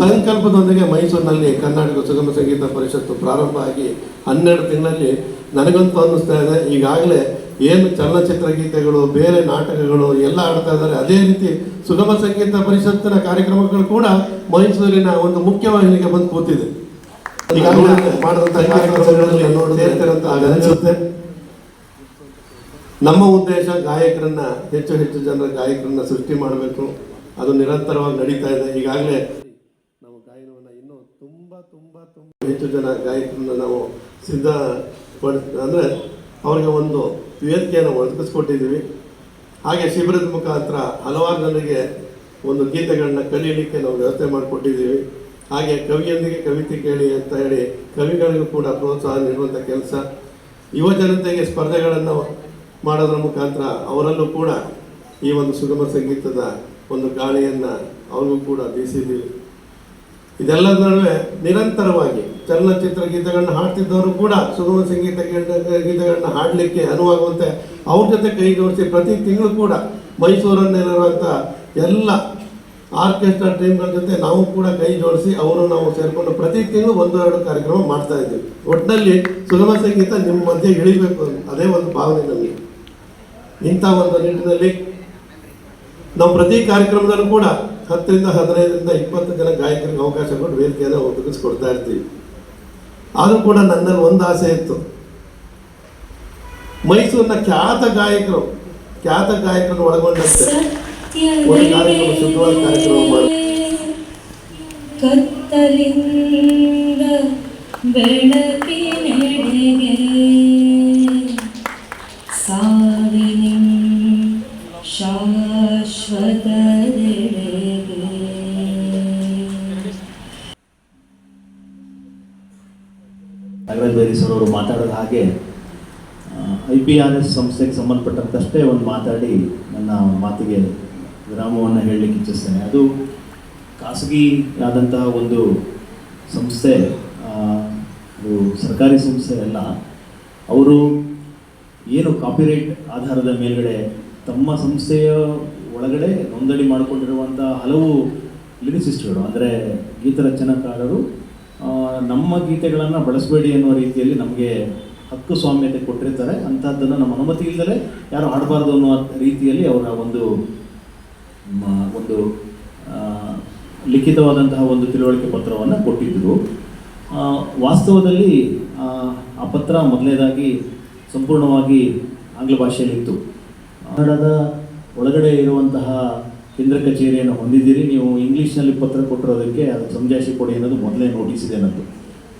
ಸಂಕಲ್ಪದೊಂದಿಗೆ ಮೈಸೂರಿನಲ್ಲಿ ಕರ್ನಾಟಕ ಸುಗಮ ಸಂಗೀತ ಪರಿಷತ್ತು ಪ್ರಾರಂಭ ಆಗಿ ಹನ್ನೆರಡು ತಿಂಗಳಲ್ಲಿ ನನಗಂತೂ ಅನ್ನಿಸ್ತಾ ಇದೆ. ಈಗಾಗಲೇ ಏನು ಚಲನಚಿತ್ರ ಗೀತೆಗಳು, ಬೇರೆ ನಾಟಕಗಳು ಎಲ್ಲ ಆಡ್ತಾ ಇದ್ದಾರೆ. ಅದೇ ರೀತಿ ಸುಗಮ ಸಂಗೀತ ಪರಿಷತ್ತಿನ ಕಾರ್ಯಕ್ರಮಗಳು ಕೂಡ ಮೈಸೂರಿನ ಒಂದು ಮುಖ್ಯವಾಹಿನಿಗೆ ಬಂದು ಕೂತಿದೆ. ನಮ್ಮ ಉದ್ದೇಶ, ಗಾಯಕರನ್ನ, ಹೆಚ್ಚು ಹೆಚ್ಚು ಜನರ ಗಾಯಕರನ್ನ ಸೃಷ್ಟಿ ಮಾಡಬೇಕು. ಅದು ನಿರಂತರವಾಗಿ ನಡೀತಾ ಇದೆ. ಈಗಾಗಲೇ ನಾವು ಗಾಯನವನ್ನು ಇನ್ನೂ ತುಂಬ ತುಂಬ ತುಂಬ ಹೆಚ್ಚು ಜನ ಗಾಯಕರನ್ನ ನಾವು ಸಿದ್ಧ ಅಂದರೆ ಅವರಿಗೆ ಒಂದು ವೇದಿಕೆಯನ್ನು ಒದಗಿಸ್ಕೊಟ್ಟಿದ್ದೀವಿ. ಹಾಗೆ ಶಿಬಿರದ ಮುಖಾಂತರ ಹಲವಾರು ಜನರಿಗೆ ಒಂದು ಗೀತೆಗಳನ್ನ ಕಲಿಯಲಿಕ್ಕೆ ನಾವು ವ್ಯವಸ್ಥೆ ಮಾಡಿಕೊಟ್ಟಿದ್ದೀವಿ. ಹಾಗೆ ಕವಿಯೊಂದಿಗೆ ಕವಿತೆ ಕೇಳಿ ಅಂತ ಹೇಳಿ ಕವಿಗಳಿಗೂ ಕೂಡ ಪ್ರೋತ್ಸಾಹ ನೀಡುವಂಥ ಕೆಲಸ. ಯುವ ಜನತೆಗೆ ಸ್ಪರ್ಧೆಗಳನ್ನು ಮಾಡೋದ್ರ ಮುಖಾಂತರ ಅವರಲ್ಲೂ ಕೂಡ ಈ ಒಂದು ಸುಗಮ ಸಂಗೀತದ ಒಂದು ಗಾಳಿಯನ್ನು ಅವ್ರಿಗೂ ಕೂಡ ಬೀಸಿದ್ದೀವಿ ಇದೆಲ್ಲ ನಡುವೆ ನಿರಂತರವಾಗಿ ಚಲನಚಿತ್ರ ಗೀತೆಗಳನ್ನ ಹಾಡ್ತಿದ್ದವರು ಕೂಡ ಸುಗಮ ಸಂಗೀತ ಗೀತೆ- ಗೀತೆಗಳನ್ನ ಹಾಡಲಿಕ್ಕೆ ಅನುವಾಗುವಂತೆ ಅವ್ರ ಜೊತೆ ಕೈ ಜೋಡಿಸಿ ಪ್ರತಿ ತಿಂಗಳು ಕೂಡ ಮೈಸೂರಲ್ಲಿರುವಂಥ ಎಲ್ಲ ಆರ್ಕೆಸ್ಟ್ರಾ ಟೀಮ್ಗಳ ಜೊತೆ ನಾವು ಕೂಡ ಕೈ ಜೋಡಿಸಿ ಅವರು ನಾವು ಸೇರಿಕೊಂಡು ಪ್ರತಿ ತಿಂಗಳು ಒಂದು, ಎರಡು ಕಾರ್ಯಕ್ರಮ ಮಾಡ್ತಾ ಇದ್ದೀವಿ. ಒಟ್ಟಿನಲ್ಲಿ ಸುಗಮ ಸಂಗೀತ ನಿಮ್ಮ ಮಧ್ಯೆ ಇಳಿಬೇಕು ಅದೇ ಒಂದು ಭಾವನೆ ನಮಗೆ. ಇಂಥ ಒಂದು ನಿಟ್ಟಿನಲ್ಲಿ ನಾವು ಪ್ರತಿ ಕಾರ್ಯಕ್ರಮದಲ್ಲೂ ಕೂಡ ಹತ್ತರಿಂದ ಹದಿನೈದರಿಂದ ಇಪ್ಪತ್ತು ಜನ ಗಾಯಕರಿಗೆ ಅವಕಾಶ ಕೊಟ್ಟು ವೇದಿಕೆಯನ್ನು ಒದಗಿಸ್ಕೊಡ್ತಾ ಇರ್ತೀವಿ. ಆದರೂ ಕೂಡ ನನ್ನಲ್ಲಿ ಒಂದು ಆಸೆ ಇತ್ತು. ಮೈಸೂರಿನ ಖ್ಯಾತ ಗಾಯಕರು, ಖ್ಯಾತ ಗಾಯಕರನ್ನು ಒಳಗೊಂಡಂತೆ ಕಾರ್ಯಕ್ರಮ ಕಾರ್ಯಕ್ರಮ ಐ ಪಿ ಆರ್ ಎಸ್ ಸಂಸ್ಥೆಗೆ ಸಂಬಂಧಪಟ್ಟಂತಷ್ಟೇ ಒಂದು ಮಾತಾಡಿ ನನ್ನ ಮಾತಿಗೆ ವಿರಾಮವನ್ನು ಹೇಳಲಿಕ್ಕೆ ಇಚ್ಛಿಸ್ತೇನೆ. ಅದು ಖಾಸಗಿ ಆದಂತಹ ಒಂದು ಸಂಸ್ಥೆ ಅದು ಸರ್ಕಾರಿ ಸಂಸ್ಥೆ ಅಲ್ಲ. ಅವರು ಏನು ಕಾಪಿರೈಟ್ ಆಧಾರದ ಮೇಲುಗಡೆ ತಮ್ಮ ಸಂಸ್ಥೆಯ ಒಳಗಡೆ ನೋಂದಣಿ ಮಾಡಿಕೊಂಡಿರುವಂಥ ಹಲವು ಲಿರಿಸಿಸ್ಟ್ಗಳು, ಅಂದರೆ ಗೀತರಚನಾಕಾರರು ನಮ್ಮ ಗೀತೆಗಳನ್ನು ಬಳಸಬೇಡಿ ಅನ್ನೋ ರೀತಿಯಲ್ಲಿ ನಮಗೆ ಹಕ್ಕು ಸ್ವಾಮ್ಯತೆ ಕೊಟ್ಟಿರ್ತಾರೆ ಅಂಥದ್ದನ್ನು ನಮ್ಮ ಅನುಮತಿ ಇಲ್ಲದೆ ಯಾರು ಆಡಬಾರ್ದು ಅನ್ನೋ ರೀತಿಯಲ್ಲಿ ಅವರ ಒಂದು ಒಂದು ಲಿಖಿತವಾದಂತಹ ಒಂದು ತಿಳುವಳಿಕೆ ಪತ್ರವನ್ನು ಕೊಟ್ಟಿದ್ದರು. ವಾಸ್ತವದಲ್ಲಿ ಆ, ಪತ್ರ ಮೊದಲನೇದಾಗಿ ಸಂಪೂರ್ಣವಾಗಿ ಆಂಗ್ಲ ಭಾಷೆಯಲ್ಲಿತ್ತು. ಕನ್ನಡದ ಒಳಗಡೆ ಇರುವಂತಹ ಕೇಂದ್ರ ಕಚೇರಿಯನ್ನು ಹೊಂದಿದ್ದೀರಿ ನೀವು ಇಂಗ್ಲೀಷ್ನಲ್ಲಿ ಪತ್ರ ಕೊಟ್ಟಿರೋದಕ್ಕೆ ಅದು ಸಂಜಾಸಿ ಕೊಡಿ ಅನ್ನೋದು ಮೊದಲೇ ನೋಟಿಸಿದೆ ಇದೆ ನನ್ನದು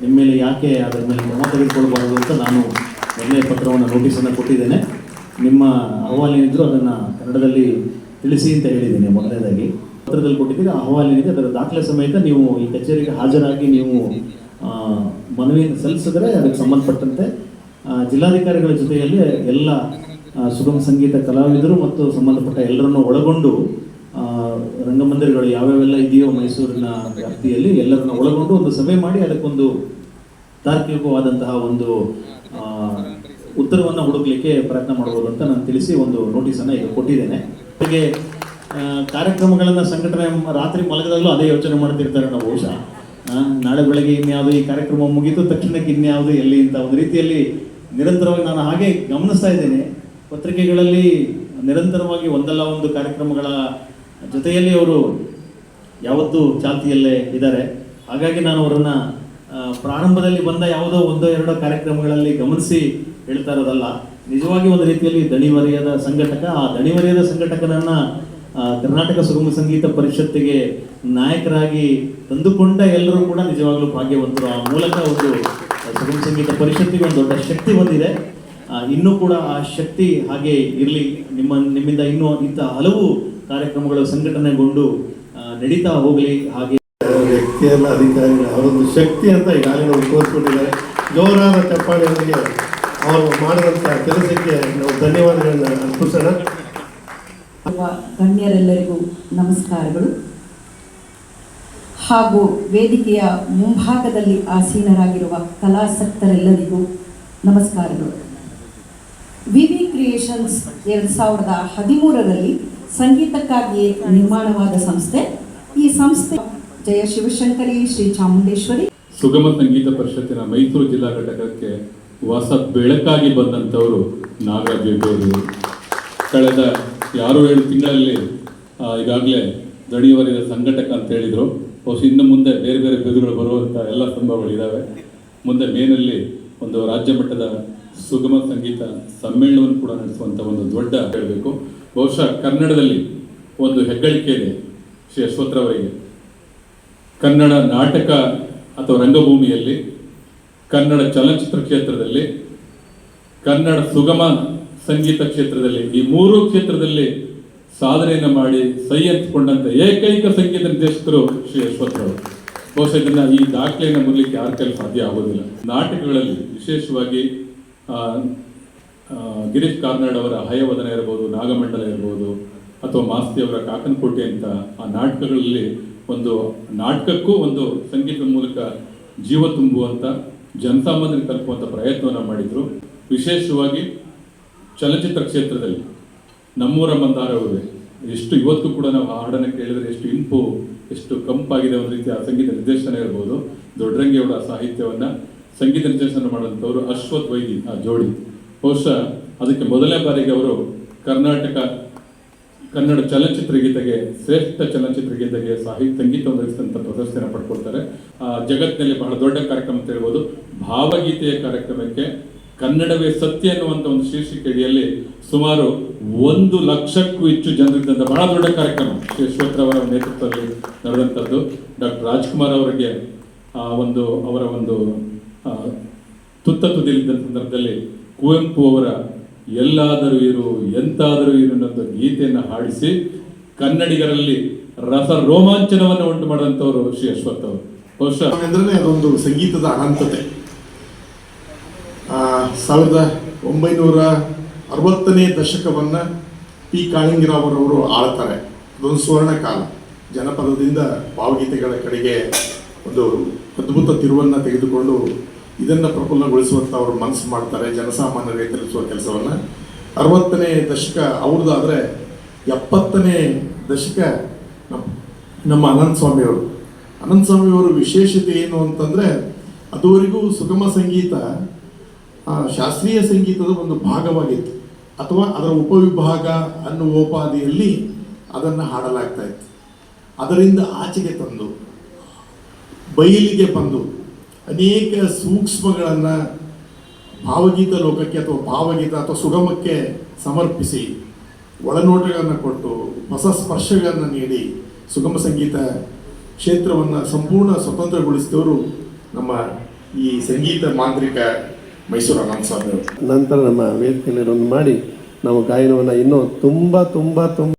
ನಿಮ್ಮ ಮೇಲೆ ಯಾಕೆ ಅದರ ಮೇಲೆ ಕ್ರಮ ತೆಗೆದುಕೊಳ್ಬಾರ್ದು ಅಂತ ನಾನು ಒಳ್ಳೆಯ ಪತ್ರವನ್ನು ನೋಟಿಸನ್ನು ಕೊಟ್ಟಿದ್ದೇನೆ. ನಿಮ್ಮ ಅಹವಾಲು ಏನಿದ್ರು ಅದನ್ನು ಕನ್ನಡದಲ್ಲಿ ತಿಳಿಸಿ ಅಂತ ಹೇಳಿದ್ದೀನಿ ಮೊದಲನೇದಾಗಿ. ಪತ್ರದಲ್ಲಿ ಕೊಟ್ಟಿದ್ದೀರಿ ಅಹವಾಲೇನಿದೆ ಅದರ ದಾಖಲೆ ಸಮೇತ ನೀವು ಈ ಕಚೇರಿಗೆ ಹಾಜರಾಗಿ ನೀವು ಮನವಿಯನ್ನು ಸಲ್ಲಿಸಿದ್ರೆ ಅದಕ್ಕೆ ಸಂಬಂಧಪಟ್ಟಂತೆ ಜಿಲ್ಲಾಧಿಕಾರಿಗಳ ಜೊತೆಯಲ್ಲಿ ಎಲ್ಲ ಸುಗಮ ಸಂಗೀತ ಕಲಾವಿದರು ಮತ್ತು ಸಂಬಂಧಪಟ್ಟ ಎಲ್ಲರನ್ನು ಒಳಗೊಂಡು ರಂಗಮಂದಿರಗಳು ಯಾವ್ಯಾವೆಲ್ಲ ಇದೆಯೋ ಮೈಸೂರಿನ ವ್ಯಾಪ್ತಿಯಲ್ಲಿ ಎಲ್ಲರನ್ನ ಒಳಗೊಂಡು ಒಂದು ಸಭೆ ಮಾಡಿ ಅದಕ್ಕೊಂದು ತಾರ್ಕಿಕವಾದಂತಹ ಒಂದು ಉತ್ತರವನ್ನು ಹುಡುಕ್ಲಿಕ್ಕೆ ಪ್ರಯತ್ನ ಮಾಡಬಹುದು ಅಂತ ನಾನು ತಿಳಿಸಿ ಒಂದು ನೋಟಿಸನ್ನು ಈಗ ಕೊಟ್ಟಿದ್ದೇನೆ. ಹಾಗೆ ಕಾರ್ಯಕ್ರಮಗಳನ್ನು ಸಂಘಟನೆ ರಾತ್ರಿ ಮಲಗದಾಗಲೂ ಅದೇ ಯೋಚನೆ ಮಾಡ್ತಿರ್ತಾರೆ ನಾವು ಬಹುಶಃ. ನಾಳೆ ಬೆಳಗ್ಗೆ ಇನ್ಯಾವುದು ಈ ಕಾರ್ಯಕ್ರಮ ಮುಗಿತು, ತಕ್ಷಣಕ್ಕೆ ಇನ್ಯಾವುದು, ಎಲ್ಲಿ ಅಂತ ಒಂದು ರೀತಿಯಲ್ಲಿ ನಿರಂತರವಾಗಿ ನಾನು ಹಾಗೆ ಗಮನಿಸ್ತಾ ಇದ್ದೇನೆ. ಪತ್ರಿಕೆಗಳಲ್ಲಿ ನಿರಂತರವಾಗಿ ಒಂದಲ್ಲ ಒಂದು ಕಾರ್ಯಕ್ರಮಗಳ ಜೊತೆಯಲ್ಲಿ ಅವರು ಯಾವತ್ತೂ ಚಾಲ್ತಿಯಲ್ಲೇ ಇದ್ದಾರೆ. ಹಾಗಾಗಿ ನಾನು ಅವರನ್ನು ಪ್ರಾರಂಭದಲ್ಲಿ ಬಂದ ಯಾವುದೋ ಒಂದೋ ಎರಡೋ ಕಾರ್ಯಕ್ರಮಗಳಲ್ಲಿ ಗಮನಿಸಿ ಹೇಳ್ತಾ ಇರೋದಲ್ಲ. ನಿಜವಾಗಿ ಒಂದು ರೀತಿಯಲ್ಲಿ ದಣಿವರಿಯದ ಸಂಘಟಕ ಆ ದಣಿವರಿಯದ ಸಂಘಟಕನನ್ನು ಕರ್ನಾಟಕ ಸುಗಮ ಸಂಗೀತ ಪರಿಷತ್ತಿಗೆ ನಾಯಕರಾಗಿ ತಂದುಕೊಂಡ ಎಲ್ಲರೂ ಕೂಡ ನಿಜವಾಗ್ಲೂ ಭಾಗ್ಯವಂತರು. ಆ ಮೂಲಕ ಒಂದು ಸುಗಮ ಸಂಗೀತ ಪರಿಷತ್ತಿಗೆ ಒಂದು ದೊಡ್ಡ ಶಕ್ತಿ ಬಂದಿದೆ. ಆ, ಇನ್ನೂ ಕೂಡ ಆ ಶಕ್ತಿ ಹಾಗೆ ಇರಲಿ. ನಿಮ್ಮ ನಿಮ್ಮಿಂದ ಇನ್ನೂ ಇಂಥ ಹಲವು ಕಾರ್ಯಕ್ರಮಗಳು ಸಂಘಟನೆಗೊಂಡು ನಡೀತಾ ಹೋಗಲಿ. ಹಾಗೆ ವ್ಯಕ್ತಿಯಲ್ಲ ಅಧಿಕಾರಿಗಳ ಅವರೊಂದು ಶಕ್ತಿ ಅಂತ ಈಗಾಗಲೇ ನಾವು ತೋರಿಸ್ಕೊಟ್ಟಿದ್ದಾರೆ ಜೋರಾದ ಚಪ್ಪಾಳೆಯೊಂದಿಗೆ ಅವರು ಮಾಡಿದಂಥ ಕೆಲಸಕ್ಕೆ ನಾವು ಧನ್ಯವಾದಗಳನ್ನ ಅರ್ಪಿಸೋಣ. ಗಣ್ಯರೆಲ್ಲರಿಗೂ ನಮಸ್ಕಾರಗಳು. ಹಾಗೂ ವೇದಿಕೆಯ ಮುಂಭಾಗದಲ್ಲಿ ಆಸೀನರಾಗಿರುವ ಕಲಾಸಕ್ತರೆಲ್ಲರಿಗೂ ನಮಸ್ಕಾರಗಳು. ವಿವಿ ಕ್ರಿಯೇಷನ್ಸ್ ಎರಡು ಸಾವಿರದ ಹದಿಮೂರರಲ್ಲಿ ಸಂಗೀತಕ್ಕಾಗಿ ನಿರ್ಮಾಣವಾದ ಸಂಸ್ಥೆ. ಈ ಸಂಸ್ಥೆ ಜಯ ಶಿವಶಂಕರಿ, ಶ್ರೀ ಚಾಮುಂಡೇಶ್ವರಿ. ಸುಗಮ ಸಂಗೀತ ಪರಿಷತ್ತಿನ ಮೈಸೂರು ಜಿಲ್ಲಾ ಘಟಕಕ್ಕೆ ಹೊಸ ಬೆಳಕಾಗಿ ಬಂದಂಥವರು ನಾಗರಾಜ್ ಕಳೆದ ಯಾರು ಏಳು ತಿಂಗಳಲ್ಲಿ ಈಗಾಗಲೇ ದಣಿಯವರಿದ ಸಂಘಟಕ ಅಂತ ಹೇಳಿದರು. ಬಹುಶಃ ಇನ್ನು ಮುಂದೆ ಬೇರೆ ಬೇರೆ ಬಿರುದುಗಳು ಬರುವಂಥ ಎಲ್ಲ ಸಂಭವಗಳಿದ್ದಾವೆ ಮುಂದೆ ಮೇನಲ್ಲಿ ಒಂದು ರಾಜ್ಯ ಮಟ್ಟದ ಸುಗಮ ಸಂಗೀತ ಸಮ್ಮೇಳನವನ್ನು ಕೂಡ ನಡೆಸುವಂಥ ಒಂದು ದೊಡ್ಡ ಹೇಳಬೇಕು. ಬಹುಶಃ ಕನ್ನಡದಲ್ಲಿ ಒಂದು ಹೆಗ್ಗಳಿಕೆ ಇದೆ ಶ್ರೀ ಅಶ್ವತ್ಥರವರಿಗೆ ಕನ್ನಡ ನಾಟಕ ಅಥವಾ ರಂಗಭೂಮಿಯಲ್ಲಿ, ಕನ್ನಡ ಚಲನಚಿತ್ರ ಕ್ಷೇತ್ರದಲ್ಲಿ, ಕನ್ನಡ ಸುಗಮ ಸಂಗೀತ ಕ್ಷೇತ್ರದಲ್ಲಿ ಈ ಮೂರು ಕ್ಷೇತ್ರದಲ್ಲಿ ಸಾಧನೆಯನ್ನು ಮಾಡಿ ಸೈ ಹಂಚಿಕೊಂಡಂತ ಏಕೈಕ ಸಂಗೀತ ನಿರ್ದೇಶಕರು ಶ್ರೀ ಅಶ್ವಥ್ರವರು ಬಹುಶಃ ಇದನ್ನ ಈ ದಾಖಲೆಯನ್ನು ಮುರಲಿಕ್ಕೆ ಯಾರ ಕೈಲಿ ಸಾಧ್ಯ ಆಗೋದಿಲ್ಲ. ನಾಟಕಗಳಲ್ಲಿ ವಿಶೇಷವಾಗಿ ಗಿರೀಶ್ ಕಾರ್ನಾಡ್ ಅವರ ಹಯವದನ ಇರ್ಬೋದು, ನಾಗಮಂಡಲ ಇರ್ಬೋದು, ಅಥವಾ ಮಾಸ್ತಿ ಅವರ ಕಾಕನಕೋಟೆ ಅಂತ ಆ ನಾಟಕಗಳಲ್ಲಿ ಒಂದು ನಾಟಕಕ್ಕೂ ಒಂದು ಸಂಗೀತದ ಮೂಲಕ ಜೀವ ತುಂಬುವಂಥ ಜನಸಾಮಾನ್ಯರಿಗೆ ತಲುಪುವಂಥ ಪ್ರಯತ್ನವನ್ನು ಮಾಡಿದರು. ವಿಶೇಷವಾಗಿ ಚಲನಚಿತ್ರ ಕ್ಷೇತ್ರದಲ್ಲಿ ನಮ್ಮೂರ ಮಂದಾರವೇ ಎಷ್ಟು ಇವತ್ತು ಕೂಡ ನಾವು ಆ ಹಾಡನ್ನು ಕೇಳಿದರೆ ಎಷ್ಟು ಇಂಪು, ಎಷ್ಟು ಕಂಪಾಗಿದೆ ಒಂದು ರೀತಿಯ ಸಂಗೀತ ನಿರ್ದೇಶನ ಇರ್ಬೋದು. ದೊಡ್ಡರಂಗಿಯವರ ಸಾಹಿತ್ಯವನ್ನು ಸಂಗೀತ ನಿರ್ದೇಶನ ಮಾಡುವಂಥವರು ಅಶ್ವಥ್ ವೈದಿ ಆ ಜೋಡಿ. ಬಹುಶಃ ಅದಕ್ಕೆ ಮೊದಲನೇ ಬಾರಿಗೆ ಅವರು ಕರ್ನಾಟಕ, ಕನ್ನಡ ಚಲನಚಿತ್ರ ಗೀತೆಗೆ, ಶ್ರೇಷ್ಠ ಚಲನಚಿತ್ರ ಗೀತೆಗೆ ಸಾಹಿತ್ಯ, ಸಂಗೀತ ಒದಗಿಸಿದಂಥ ಪ್ರದರ್ಶನ ಪಡ್ಕೊಳ್ತಾರೆ ಆ ಜಗತ್ತಿನಲ್ಲಿ ಬಹಳ ದೊಡ್ಡ ಕಾರ್ಯಕ್ರಮ ಅಂತ ಹೇಳ್ಬೋದು. ಭಾವಗೀತೆಯ ಕಾರ್ಯಕ್ರಮಕ್ಕೆ ಕನ್ನಡವೇ ಸತ್ಯ ಅನ್ನುವಂಥ ಒಂದು ಶೀರ್ಷಿಕೆಯಲ್ಲಿ ಸುಮಾರು ಒಂದು ಲಕ್ಷಕ್ಕೂ ಹೆಚ್ಚು ಜನರಿದ್ದಂಥ ಬಹಳ ದೊಡ್ಡ ಕಾರ್ಯಕ್ರಮ. ಅಶ್ವಥ್ರವರ ನೇತೃತ್ವದಲ್ಲಿ ನಡೆದಂಥದ್ದು. ಡಾಕ್ಟರ್ ರಾಜ್ಕುಮಾರ್ ಅವರಿಗೆ ಆ ಒಂದು, ಅವರ ಒಂದು ತುತ್ತ ತುದಿಲಿದ್ದ ಸಂದರ್ಭದಲ್ಲಿ ಕುವೆಂಪು ಅವರ ಎಲ್ಲಾದರೂ ಇರು, ಎಂತಾದರೂ ಇರು ಅನ್ನೋ ಗೀತೆಯನ್ನು ಹಾಡಿಸಿ ಕನ್ನಡಿಗರಲ್ಲಿ ರಸ ರೋಮಾಂಚನವನ್ನು ಉಂಟು ಮಾಡಿದಂಥವರು ಶ್ರೀ ಅಶ್ವಥ್ ಅವರು. ಬಹುಶಃ ಅದೊಂದು ಸಂಗೀತದ ಅನಂತತೆ. ಸಾವಿರದ ಒಂಬೈನೂರ ಅರವತ್ತನೇ ದಶಕವನ್ನು ಪಿ. ಕಾಳಿಂಗಿರಾವರವರು ಆಳ್ತಾರೆ. ಅದೊಂದು ಸುವರ್ಣ ಕಾಲ. ಜನಪದದಿಂದ ಭಾವಗೀತೆಗಳ ಕಡೆಗೆ ಒಂದು ಅದ್ಭುತ ತಿರುವನ್ನು ತೆಗೆದುಕೊಂಡು ಇದನ್ನು ಪ್ರಫುಲ್ಲಗೊಳಿಸುವಂಥ ಅವರು ಮನಸ್ಸು ಮಾಡ್ತಾರೆ ಜನಸಾಮಾನ್ಯರಿಗೆ ತಿಳಿಸುವ ಕೆಲಸವನ್ನು. ಅರವತ್ತನೇ ದಶಕ ಅವ್ರದ್ದಾದರೆ ಎಪ್ಪತ್ತನೇ ದಶಕ ನಮ್ಮ ನಮ್ಮ ಅನಂತ ಸ್ವಾಮಿಯವರು. ಅನಂತ ಸ್ವಾಮಿಯವರ ವಿಶೇಷತೆ ಏನು ಅಂತಂದರೆ ಅದುವರೆಗೂ ಸುಗಮ ಸಂಗೀತ ಶಾಸ್ತ್ರೀಯ ಸಂಗೀತದ ಒಂದು ಭಾಗವಾಗಿತ್ತು. ಅಥವಾ ಅದರ ಉಪವಿಭಾಗ ಅನ್ನುವ ಉಪಾಧಿಯಲ್ಲಿ ಅದನ್ನು ಹಾಡಲಾಗ್ತಾ ಇತ್ತು. ಅದರಿಂದ ಆಚೆಗೆ ತಂದು, ಬಯಲಿಗೆ ಬಂದು ಅನೇಕ ಸೂಕ್ಷ್ಮಗಳನ್ನು ಭಾವಗೀತ ಲೋಕಕ್ಕೆ ಅಥವಾ ಭಾವಗೀತ ಅಥವಾ ಸುಗಮಕ್ಕೆ ಸಮರ್ಪಿಸಿ ಒಳನೋಟಗಳನ್ನು ಕೊಟ್ಟು ಹೊಸ ಸ್ಪರ್ಶಗಳನ್ನು ನೀಡಿ ಸುಗಮ ಸಂಗೀತ ಕ್ಷೇತ್ರವನ್ನು ಸಂಪೂರ್ಣ ಸ್ವತಂತ್ರಗೊಳಿಸಿದವರು ನಮ್ಮ ಈ ಸಂಗೀತ ಮಾಂತ್ರಿಕ ಮೈಸೂರು ಅನಂತ ಸ್ವಾಮಿ ನಂತರ ನಮ್ಮ ವೇದಿಕೆಯಲ್ಲಿ ಒಂದು ಮಾಡಿ ನಾವು ಗಾಯನವನ್ನು ಇನ್ನೂ ತುಂಬ ತುಂಬ ತುಂಬ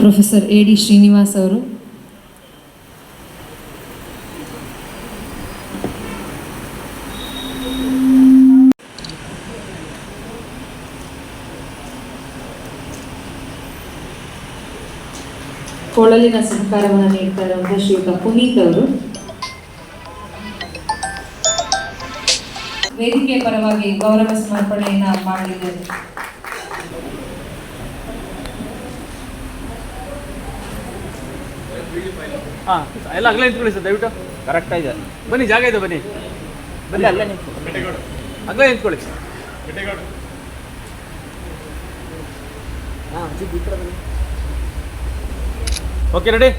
ಪ್ರೊಫೆಸರ್ ಎ ಡಿ ಶ್ರೀನಿವಾಸ್ ಅವರು ಕೊಳಲಿನ ಸಹಕಾರವನ್ನು ನೀಡ್ತಾ ಇರುವಂತಹ ಶ್ರೀಯುತ ಪುನೀತ್ ಅವರು. ವೇದಿಕೆಯ ಪರವಾಗಿ ಗೌರವ ಸಮರ್ಪಣೆಯನ್ನ ಮಾಡಲಿದ್ದಾರೆ ಹಾಂ ಎಲ್ಲ ಅಗಲೇ ನಿಂತ್ಕೊಳ್ಳಿ ಸರ್ ದಯವಿಟ್ಟು. ಕರೆಕ್ಟ್ ಇದೆ ಬನ್ನಿ ಜಾಗ ಇದೆ ಬನ್ನಿ. ಬನ್ನಿ. ಅಲ್ಲೇ ನಿಂತ್ಕೊಳ್ಳಿ ಅಗಲೇ ನಿಂತ್ಕೊಳ್ಳಿ. ಹಾಂ ഓക്കെ റെഡി